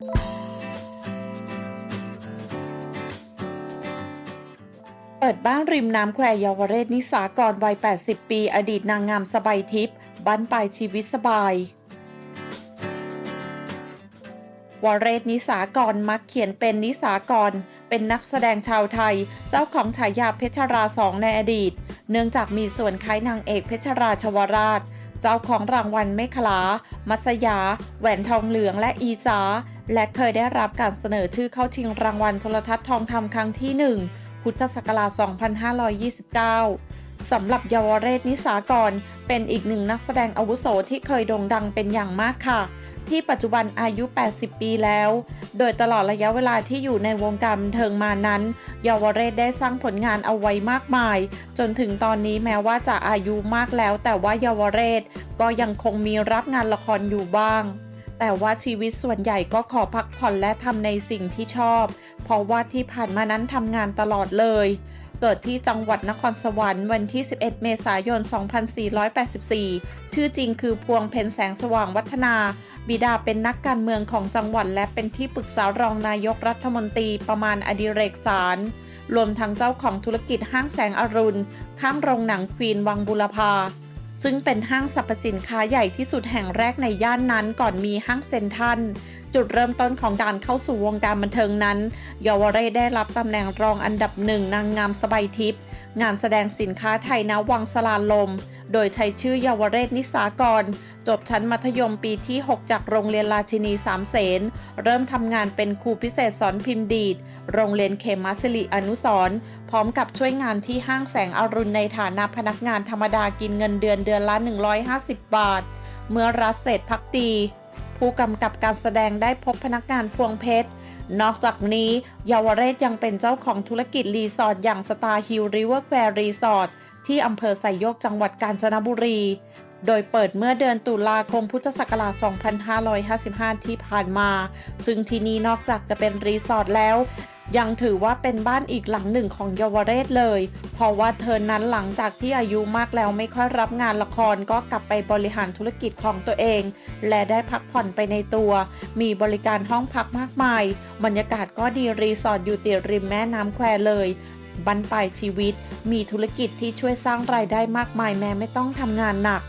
เปิดบ้านริมน้ำแควเยาวเรศนิสากรวัย 80 ปี อดีตนางงามสบายทิพย์บ้านปลายชีวิตสบาย วเรศนิสากรมักเขียนเป็นนิสากร เป็นนักแสดงชาวไทย เจ้าของฉายาเพชรราสองในอดีต เนื่องจากมีส่วนคล้ายนางเอกเพชรราชวราช เจ้าของรางวัลเมฆลา มัสยา แหวนทองเหลืองและอีจาและเคยได้รับการเสนอชื่อเข้าชิงรางวัลโทรทัศน์ทองคำครั้งที่หนึ่งพุทธศักราช 2529 สำหรับเยาวเรศนิสากร เป็นอีกหนึ่งนักแสดงอาวุโสที่เคยโด่งดังเป็นอย่างมากค่ะ ที่ปัจจุบันอายุ 80 ปีแล้ว โดยตลอดระยะเวลาที่อยู่ในวงการบันเทิงมานั้นเยาวเรศได้สร้างผลงานเอาไว้มากมาย จนถึงตอนนี้แม้ว่าจะอายุมากแล้ว แต่ว่าเยาวเรศก็ยังคงมีรับงานละครอยู่บ้างแต่ว่าชีวิตส่วนใหญ่ก็ขอพักผ่อนและทำในสิ่งที่ชอบ เพราะว่าที่ผ่านมานั้นทำงานตลอดเลย เกิดที่จังหวัดนครสวรรค์วันที่ 11 เมษายน 2484 ชื่อจริงคือพวงเพ็ญแสงสว่างวัฒนา บิดาเป็นนักการเมืองของจังหวัดและเป็นที่ปรึกษารองนายกรัฐมนตรีประมาณอดิเรกสาร รวมทั้งเจ้าของธุรกิจห้างแสงอรุณ ข้างโรงหนังควีนวังบุรพา ซึ่งเป็นห้างสรรพสินค้าใหญ่ที่สุดแห่งแรกในย่านนั้นก่อนมีห้างเซ็นทรัลจุดเริ่มต้นของการเข้าสู่วงการบันเทิงนั้นเยาวเรศได้รับตำแหน่งรองอันดับหนึ่งนางงามสบายทิพย์งานแสดงสินค้าไทยณวังสลาลม โดยใช้ชื่อเยาวเรศนิสากร จบชั้นมัธยมปีที่ 6 จากโรงเรียนราชินีสามเสน เริ่มทำงานเป็นครูพิเศษสอนพิมพ์ดีด โรงเรียนเขมาสิริอนุสรพร้อมกับช่วยงานที่ห้างแสงอรุณในฐานะพนักงานธรรมดากินเงินเดือนเดือนละ 150 บาท เมื่อรัฐเศรษฐพักดีผู้กำกับการแสดงได้พบพนักงานพวงเพชร นอกจากนี้เยาวเรศยังเป็นเจ้าของธุรกิจรีสอร์ทอย่างสตาร์ฮิลริเวอร์แควร์รีสอร์ท ที่อำเภอไซโยกจังหวัดกาญจนบุรี โดยเปิดเมื่อเดือนตุลาคมพุทธศักราช 2555 ที่ผ่านมา ซึ่งที่นี่นอกจากจะเป็นรีสอร์ทแล้ว ยังถือว่าเป็นบ้านอีกหลังหนึ่งของเยาวเรศเลย เพราะว่าเธอนั้นหลังจากที่อายุมากแล้วไม่ค่อยรับงานละครก็กลับไปบริหารธุรกิจของตัวเอง และได้พักผ่อนไปในตัว มีบริการห้องพักมากมาย บรรยากาศก็ดีรีสอร์ทอยู่ติดริมแม่น้ำแควเลย บรรปลายชีวิต มีธุรกิจที่ช่วยสร้างรายได้มากมายแม้ไม่ต้องทำงานหนัก